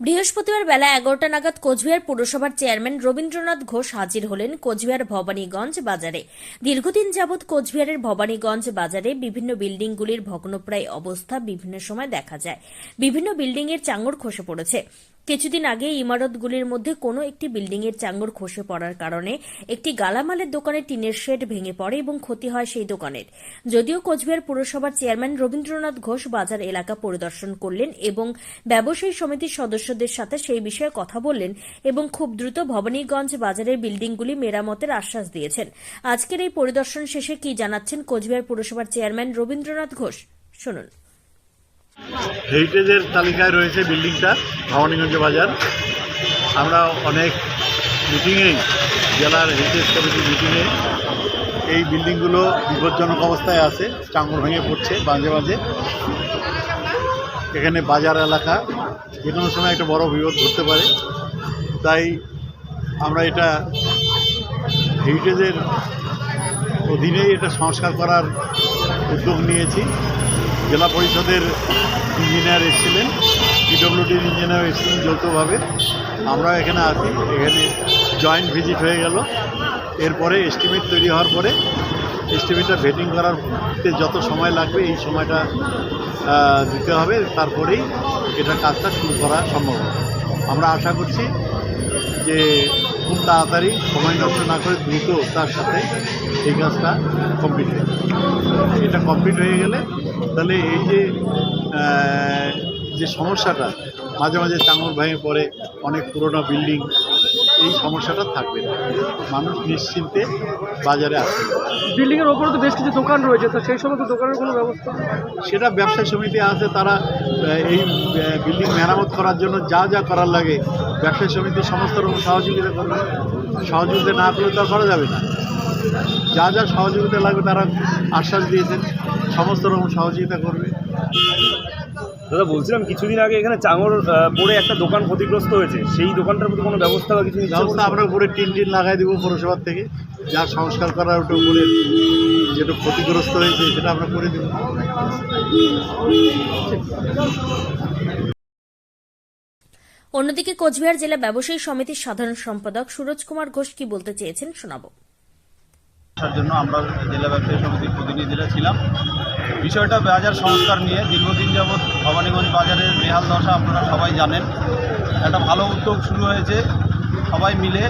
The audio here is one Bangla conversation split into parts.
বৃহস্পতিবার বেলা এগারোটা নাগাদ কোচবিহার পুরসভার চেয়ারম্যান রবীন্দ্রনাথ ঘোষ হাজির হলেন কোচবিহার ভবানীগঞ্জ বাজারে। দীর্ঘদিন যাবৎ কোচবিহারের ভবানীগঞ্জ বাজারে বিভিন্ন বিল্ডিংগুলির ভগ্নপ্রায় অবস্থা বিভিন্ন সময় দেখা যায়। বিভিন্ন বিল্ডিংয়ের চাঙড় খসে পড়েছে। কিছুদিন আগে ইমারতগুলির মধ্যে কোনো একটি বিল্ডিংয়ের চাঙ্গর খসে পড়ার কারণে একটি গালামালের দোকানে টিনের শেড ভেঙে পড়ে এবং ক্ষতি হয় সেই দোকানের। যদিও কোচবিহার পুরসভার চেয়ারম্যান রবীন্দ্রনাথ ঘোষ বাজার এলাকা পরিদর্শন করলেন এবং ব্যবসায়ী সমিতির সদস্যদের সাথে সেই বিষয়ে কথা বললেন এবং খুব দ্রুত ভবানীগঞ্জ বাজারের বিল্ডিংগুলি মেরামতের আশ্বাস দিয়েছেন। আজকের এই পরিদর্শন শেষে কি জানাচ্ছেন কোচবিহার পুরসভার চেয়ারম্যান রবীন্দ্রনাথ ঘোষ? শুনুন। হেরিটেজের তালিকায় রয়েছে বিল্ডিংটা ভবানীগঞ্জ বাজার। আমরা অনেক মিটিংয়েই জেলার হেরিটেজ কমিটির মিটিংয়ে এই বিল্ডিংগুলো বিপজ্জনক অবস্থায় আছে চাঙড় ভেঙে পড়ছে মাঝে মাঝে। এখানে বাজার এলাকা, যে কোনো সময় একটা বড় বিপদ ঘটতে পারে। তাই আমরা এটা হেরিটেজের অধীনেই এটা সংস্কার করার উদ্যোগ নিয়েছি। জেলা পরিষদের ইঞ্জিনিয়ার এসেছিলেন পিডব্লিউডির ইঞ্জিনিয়ার এসেছিলেন যৌথভাবে। আমরা এখানে আছি, এখানে জয়েন্ট ভিজিট হয়ে গেল। এরপরে এস্টিমেট তৈরি হওয়ার পরে এস্টিমেটটা ভেটিং করার তে যত সময় লাগবে, এই সময়টা দিতে হবে। তারপরেই এটা কাজটা শুরু করা সম্ভব আমরা আশা করছি যে খুব তাড়াতাড়ি, সময় নষ্ট না করে দ্রুত তার সাথে এই কাজটা কমপ্লিট হয়ে এটা কমপ্লিট হয়ে গেলে তাহলে এই যে যে সমস্যাটা মাঝে মাঝে চাঙর ভেঙে পড়ে অনেক পুরোনো বিল্ডিং এই সমস্যাটা থাকবে না। মানুষ নিশ্চিন্তে বাজারে আসবে বিল্ডিং এর ওপরে তো বেশ কিছু দোকান রয়েছে তো সেই সমস্ত দোকানের কোনো ব্যবস্থা? সেটা ব্যবসায়ী সমিতি আছে তারা এই বিল্ডিং মেরামত করার জন্য যা যা করার লাগে ব্যবসায়ী সমিতি সমস্ত রকম সহযোগিতা করবে। সহযোগিতা না করলে তো করা যাবে না। যা যা সহযোগিতা লাগবে তারা আশ্বাস দিয়েছেন। সমস্ত রকম সহযোগিতা করবে। দাদা বলছিলাম কিছুদিন আগে এখানে চাঙর পড়ে একটা দোকান ক্ষতিগ্রস্ত হয়েছে। সেই দোকানটার প্রতি কোনো ব্যবস্থা বা কিছু ব্যবস্থা আমরা উপরে টিন টিন লাগাই দেবো পৌরসভার থেকে। যা সংস্কার করার ওটা উপরে যেটা ক্ষতিগ্রস্ত হয়েছে সেটা আমরা করে দেবো। অন্যদিকে কোচবিহার জেলা ব্যবসায়ী সমিতির সাধারণ সম্পাদক সুরজ কুমার ঘোষ কি বলতে চেয়েছেন শোনাবো। আসার জন্য আমরা জেলা ব্যবসায়ী সমিতির প্রতিনিধিরা ছিলাম। বিষয়টা বাজার সংস্কার নিয়ে দীর্ঘদিন যাবৎ ভবানীগঞ্জ বাজারের বেহাল দশা আপনারা সবাই জানেন। একটা ভালো উদ্যোগ শুরু হয়েছে। সবাই মিলে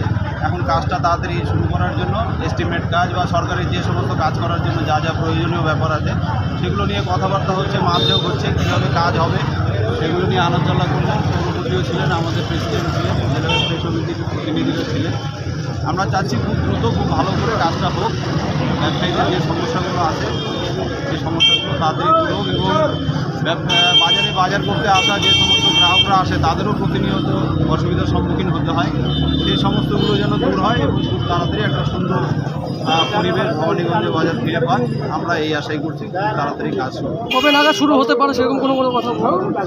এখন কাজটা তাড়াতাড়ি শুরু করার জন্য এস্টিমেট কাজ বা সরকারি যে সমস্ত কাজ করার জন্য যা যা প্রয়োজনীয় ব্যাপার আছে, সেগুলো নিয়ে কথাবার্তা হচ্ছে মাপযোগ হচ্ছে, কীভাবে কাজ হবে, সেগুলো নিয়ে আলোচনা করলেন ছিলেন, আমাদের প্রেসিডেন্ট ছিলেন। ব্যবসায়ী সমিতির প্রতিনিধিরা ছিলেন। আমরা চাচ্ছি খুব দ্রুত, খুব ভালো করে কাজটা হোক। ব্যবসায়ীদের যে সমস্যাগুলো আছে সেই সমস্যাগুলো তাদের দূর হোক এবং বাজারে করতে আসা যে সমস্ত গ্রাহকরা আসে তাদেরও প্রতিনিয়ত অসুবিধার সম্মুখীন হতে হয়। সেই সমস্তগুলো যেন দূর হয় এবং খুব তাড়াতাড়ি একটা সুন্দর পরিবেশ ভবানীগঞ্জে বাজার ফিরে পায় আমরা এই আশাই করছি তাড়াতাড়ি কাজ কবে নাগাদ শুরু হতে পারে সেরকম কোনো কোনো কথা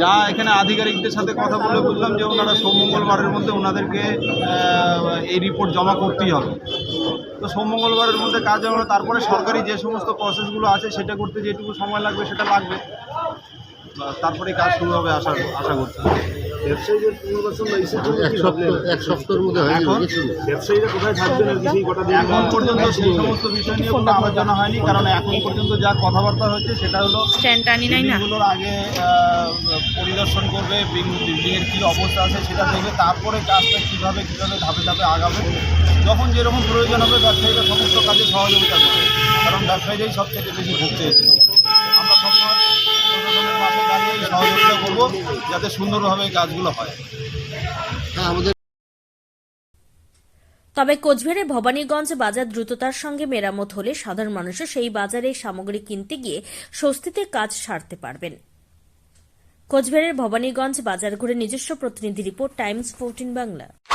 যা এখানে আধিকারিকদের সাথে কথা বলে বুঝলাম যে ওনারা সোম মঙ্গলবারের মধ্যে ওনাদেরকে এই রিপোর্ট জমা করতেই হবে। তো সোম মঙ্গলবারের মধ্যে কাজ হলে তারপরে সরকারি যে সমস্ত প্রসেসগুলো আছে সেটা করতে যেটুকু সময় লাগবে সেটা লাগবে। তারপরে কাজ শুরু হবে আশা আশা করছি। ব্যবসায়ীদের পুনর্বাসন লাইসেন্স এক সপ্তাহ এক সপ্তাহের মধ্যে হয়ে এখন? ব্যবসায়ীরা কোথায় থাকবেন আর সেই কটা দিন? এখন পর্যন্ত সেই সমস্ত বিষয় নিয়ে কোনো আলোচনা হয়নি কারণ এখন পর্যন্ত যা কথাবার্তা হচ্ছে সেটা হলো আগে পরিদর্শন করবে বিল্ডিংয়ের কী অবস্থা আছে সেটা দেখবে তারপরে কাজটা কীভাবে কীভাবে ধাপে ধাপে আগাবে। যখন যেরকম প্রয়োজন হবে ব্যবসায়ীরা সমস্ত কাজে সহযোগিতা করবে কারণ ব্যবসায়ীরাই সবথেকে বেশি ভুগতে সহযোগিতা করব যাতে সুন্দরভাবে এই কাজগুলো হয়। তবে কোচবিহারের ভবানীগঞ্জ বাজার দ্রুততার সঙ্গে মেরামত হলে সাধারণ মানুষও সেই বাজারে সামগ্রী কিনতে গিয়ে স্বস্তিতে কাজ সারতে পারবেন। কোচবিহারের ভবানীগঞ্জ বাজার ঘুরে নিজস্ব প্রতিনিধি report Times fourteen Bangla.